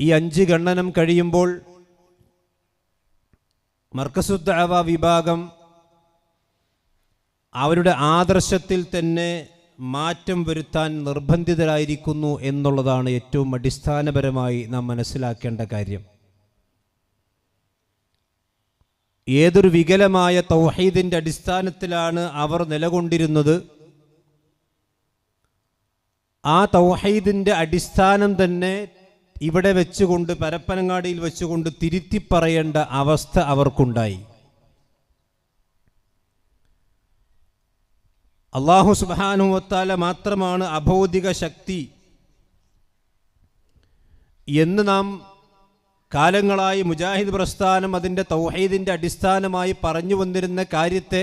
ഈ അഞ്ച് ഗണ്ണനം കഴിയുമ്പോൾ മർക്കസുദ്ദാവ വിഭാഗം അവരുടെ ആദർശത്തിൽ തന്നെ മാറ്റം വരുത്താൻ നിർബന്ധിതരായിരിക്കുന്നു എന്നുള്ളതാണ് ഏറ്റവും അടിസ്ഥാനപരമായി നാം മനസ്സിലാക്കേണ്ട കാര്യം. ഏതൊരു വികലമായ തൗഹീദിന്റെ അടിസ്ഥാനത്തിലാണ് അവർ നിലകൊണ്ടിരുന്നത്. ആ തൗഹീദിന്റെ അടിസ്ഥാനം തന്നെ ഇവിടെ വെച്ചുകൊണ്ട് പരപ്പനങ്ങാടിയിൽ വെച്ചുകൊണ്ട് തിരുത്തി പറയേണ്ട അവസ്ഥ അവർക്കുണ്ടായി. അള്ളാഹു സുബാനുവത്താല മാത്രമാണ് അഭൗതിക ശക്തി എന്ന് നാം കാലങ്ങളായി മുജാഹിദ് പ്രസ്ഥാനം അതിന്റെ തൗഹീദിന്റെ അടിസ്ഥാനമായി പറഞ്ഞു വന്നിരുന്ന കാര്യത്തെ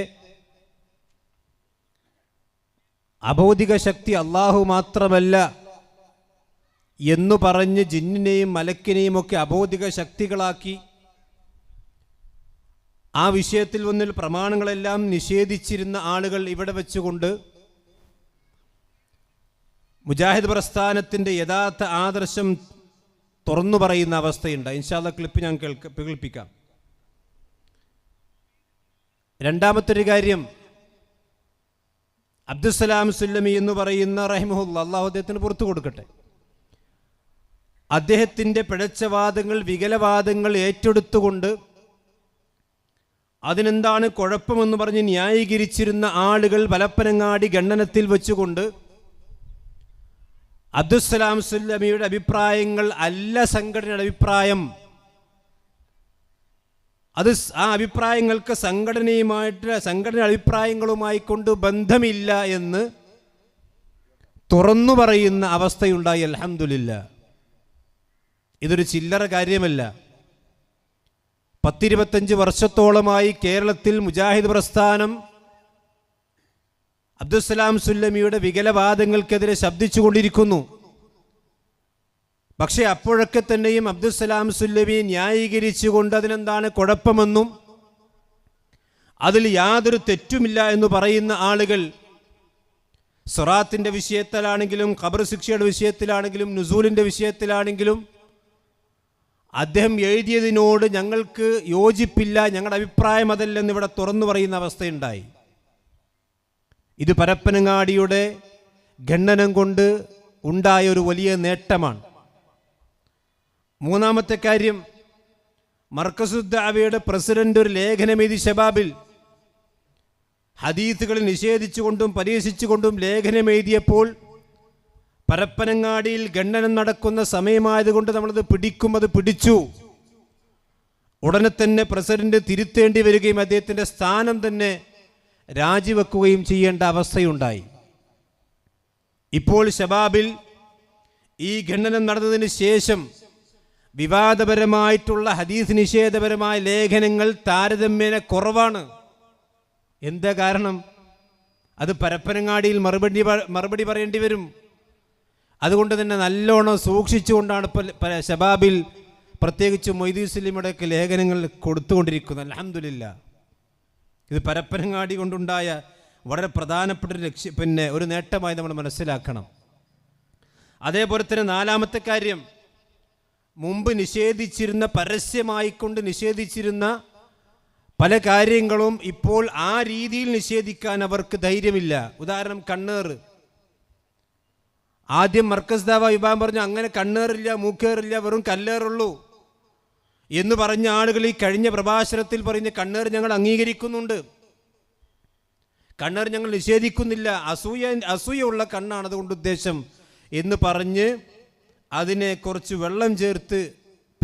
അഭൗതിക ശക്തി അള്ളാഹു മാത്രമല്ല എന്നു പറഞ്ഞ് ജിന്നിനെയും മലക്കിനെയും ഒക്കെ അബോധിക ശക്തികളാക്കി ആ വിഷയത്തിൽ ഒന്നിൽ പ്രമാണങ്ങളെല്ലാം നിഷേധിച്ചിരുന്ന ആളുകൾ ഇവിടെ വെച്ചുകൊണ്ട് മുജാഹിദ് പ്രസ്ഥാനത്തിന്റെ യഥാർത്ഥ ആദർശം തുറന്നു പറയുന്ന അവസ്ഥയുണ്ട്. ഇൻഷാല്ല ക്ലിപ്പ് ഞാൻ കേൾക്ക കേൾപ്പിക്കാം രണ്ടാമത്തൊരു കാര്യം അബ്ദുസലാം സുല്ലമി എന്ന് പറയുന്ന റഹിമുല്ല അള്ളാഹു അദ്ദേഹത്തിന് പുറത്തു കൊടുക്കട്ടെ. അദ്ദേഹത്തിന്റെ പിഴച്ചവാദങ്ങൾ വികലവാദങ്ങൾ ഏറ്റെടുത്തുകൊണ്ട് അതിനെന്താണ് കുഴപ്പമെന്ന് പറഞ്ഞ് ന്യായീകരിച്ചിരുന്ന ആളുകൾ വലപ്പനങ്ങാടി ഖണ്ഡനത്തിൽ വെച്ചുകൊണ്ട് അബ്ദുസ്സലാം സുല്ലമിയുടെ അഭിപ്രായങ്ങൾ അല്ല സംഘടനയുടെ അഭിപ്രായം. അത് ആ അഭിപ്രായങ്ങൾക്ക് സംഘടനയുമായിട്ട് സംഘടന അഭിപ്രായങ്ങളുമായി കൊണ്ട് ബന്ധമില്ല എന്ന് തുറന്നു പറയുന്ന അവസ്ഥയുണ്ടായി. അലഹമില്ല ഇതൊരു ചില്ലറ കാര്യമല്ല. പത്തിരുപത്തഞ്ച് വർഷത്തോളമായി കേരളത്തിൽ മുജാഹിദ് പ്രസ്ഥാനം അബ്ദുസലാം സുല്ലമിയുടെ വികലവാദങ്ങൾക്കെതിരെ ശബ്ദിച്ചുകൊണ്ടിരിക്കുന്നു പക്ഷേ അപ്പോഴൊക്കെ തന്നെയും അബ്ദുസലാം സുല്ലമി ന്യായീകരിച്ചുകൊണ്ട് അതിനെന്താണ് കുഴപ്പമെന്നും അതിൽ യാതൊരു തെറ്റുമില്ല എന്ന് പറയുന്ന ആളുകൾ സൊറാത്തിന്റെ വിഷയത്തിലാണെങ്കിലും ഖബർ ശിക്ഷയുടെ വിഷയത്തിലാണെങ്കിലും നുസൂലിന്റെ വിഷയത്തിലാണെങ്കിലും അദ്ദേഹം എഴുതിയതിനോട് ഞങ്ങൾക്ക് യോജിപ്പില്ല ഞങ്ങളുടെ അഭിപ്രായം അതല്ലെന്ന് ഇവിടെ തുറന്നു പറയുന്ന അവസ്ഥയുണ്ടായി. ഇത് പരപ്പനങ്ങാടിയുടെ ഖണ്ഡനം കൊണ്ട് ഉണ്ടായ ഒരു വലിയ നേട്ടമാണ്. മൂന്നാമത്തെ കാര്യം മർക്കസുദ്ദാവയുടെ പ്രസിഡന്റ് ഒരു ലേഖനമെതി ഷബാബിൽ ഹദീസുകളിൽ നിഷേധിച്ചുകൊണ്ടും പരീക്ഷിച്ചുകൊണ്ടും ലേഖനം എഴുതിയപ്പോൾ പരപ്പനങ്ങാടിയിൽ ഖണ്ഡനം നടക്കുന്ന സമയമായതുകൊണ്ട് നമ്മളത് പിടിക്കും അത് പിടിച്ചു. ഉടനെ തന്നെ പ്രസിഡന്റ് തിരുത്തേണ്ടി വരികയും അദ്ദേഹത്തിന്റെ സ്ഥാനം തന്നെ രാജിവെക്കുകയും ചെയ്യേണ്ട അവസ്ഥയുണ്ടായി. ഇപ്പോൾ ഷബാബിൽ ഈ ഖണ്ഡനം നടന്നതിന് ശേഷം വിവാദപരമായിട്ടുള്ള ഹദീസ് നിഷേധപരമായ ലേഖനങ്ങൾ താരതമ്യേന കുറവാണ്. എന്താ കാരണം? അത് പരപ്പനങ്ങാടിയിൽ മറുപടി മറുപടി പറയേണ്ടി വരും. അതുകൊണ്ട് തന്നെ നല്ലോണം സൂക്ഷിച്ചുകൊണ്ടാണ് ഇപ്പോൾ ഷബാബിൽ പ്രത്യേകിച്ച് മൊയ്തീസ്ലിമുടെ സലീമുടെയൊക്കെ ലേഖനങ്ങൾ കൊടുത്തുകൊണ്ടിരിക്കുന്നത്. അലഹമില്ല ഇത് പരപ്പനങ്ങാടി കൊണ്ടുണ്ടായ വളരെ പ്രധാനപ്പെട്ട ഒരു ലക്ഷ്യം പിന്നെ ഒരു നേട്ടമായി നമ്മൾ മനസ്സിലാക്കണം. അതേപോലെ തന്നെ നാലാമത്തെ കാര്യം മുമ്പ് നിഷേധിച്ചിരുന്ന പരസ്യമായിക്കൊണ്ട് നിഷേധിച്ചിരുന്ന പല കാര്യങ്ങളും ഇപ്പോൾ ആ രീതിയിൽ നിഷേധിക്കാൻ അവർക്ക് ധൈര്യമില്ല. ഉദാഹരണം കണ്ണേറ്. ആദ്യം മർക്കസ് ദാവ വിഭാഗം പറഞ്ഞു അങ്ങനെ കണ്ണേറില്ല മൂക്കേറില്ല വെറും കല്ലേറുള്ളൂ. എന്ന് പറഞ്ഞ ആളുകൾ ഈ കഴിഞ്ഞ പ്രഭാഷണത്തിൽ പറഞ്ഞ കണ്ണേർ ഞങ്ങൾ അംഗീകരിക്കുന്നുണ്ട്. കണ്ണേർ ഞങ്ങൾ നിഷേധിക്കുന്നില്ല. അസൂയ അസൂയുള്ള കണ്ണാണ് അതുകൊണ്ട് ഉദ്ദേശം. എന്ന് പറഞ്ഞ് അതിനെ കുറച്ച് വെള്ളം ചേർത്ത്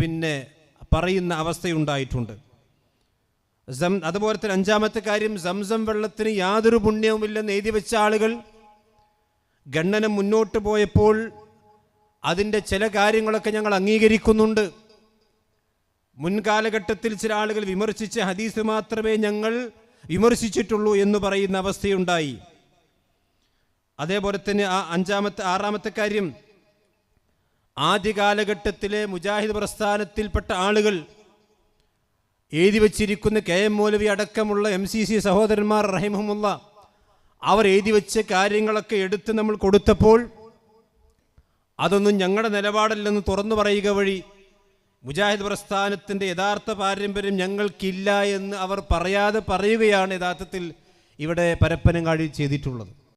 പിന്നെ പറയുന്ന അവസ്ഥയുണ്ടായിട്ടുണ്ട്. അതുപോലെ തന്നെ അഞ്ചാമത്തെ കാര്യം സംസം വെള്ളത്തിന് യാതൊരു പുണ്യവുമില്ലെന്ന് എഴുതി വെച്ച ആളുകൾ ഗണ്ണനം മുന്നോട്ട് പോയപ്പോൾ അതിന്റെ ചില കാര്യങ്ങളൊക്കെ ഞങ്ങൾ അംഗീകരിക്കുന്നുണ്ട്. മുൻകാലഘട്ടത്തിൽ ചില ആളുകൾ വിമർശിച്ച ഹദീസ് മാത്രമേ ഞങ്ങൾ വിമർശിച്ചിട്ടുള്ളൂ എന്ന് പറയുന്ന അവസ്ഥയുണ്ടായി. അതേപോലെ തന്നെ ആ അഞ്ചാമത്തെ ആറാമത്തെ കാര്യം ആദ്യ കാലഘട്ടത്തിലെ മുജാഹിദ് പ്രസ്ഥാനത്തിൽപ്പെട്ട ആളുകൾ എഴുതി വച്ചിരിക്കുന്ന കെ എം മൗലവി അടക്കമുള്ള എം സി സി സഹോദരന്മാർ റഹിമഹമുല്ല അവർ എഴുതി വെച്ച കാര്യങ്ങളൊക്കെ എടുത്ത് നമ്മൾ കൊടുത്തപ്പോൾ അതൊന്നും ഞങ്ങളുടെ നിലപാടല്ലെന്ന് തുറന്നു പറയുക വഴി മുജാഹിദ് പ്രസ്ഥാനത്തിന്റെ യഥാർത്ഥ പാരമ്പര്യം ഞങ്ങൾക്കില്ല എന്ന് അവർ പറയാതെ പറയുകയാണ് യഥാർത്ഥത്തിൽ ഇവിടെ പരപ്പനങ്ങാടി ചെയ്തിട്ടുള്ളത്.